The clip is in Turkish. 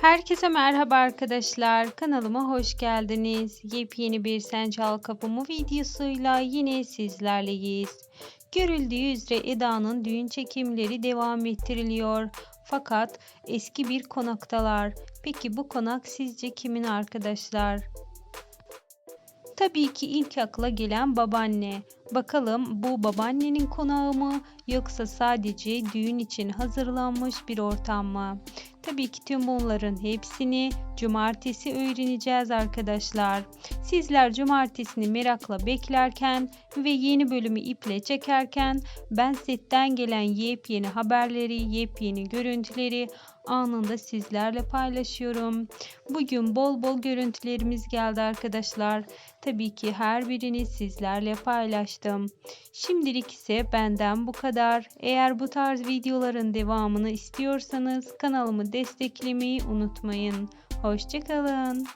Herkese merhaba arkadaşlar. Kanalıma hoş geldiniz. Yepyeni bir Sen Çal Kapımı videosuyla yine sizlerleyiz. Görüldüğü üzere Eda'nın düğün çekimleri devam ettiriliyor. Fakat eski bir konaktalar. Peki bu konak sizce kimin arkadaşlar? Tabii ki ilk akla gelen babaanne. Bakalım bu babaannenin konağı mı yoksa sadece düğün için hazırlanmış bir ortam mı? Tabii ki tüm bunların hepsini cumartesi öğreneceğiz arkadaşlar. Sizler cumartesini merakla beklerken ve yeni bölümü iple çekerken ben setten gelen yepyeni haberleri, yepyeni görüntüleri anında sizlerle paylaşıyorum. Bugün bol bol görüntülerimiz geldi arkadaşlar. Tabii ki her birini sizlerle paylaştım. Şimdilik ise benden bu kadar. Eğer bu tarz videoların devamını istiyorsanız kanalımı desteklemeyi unutmayın. Hoşçakalın.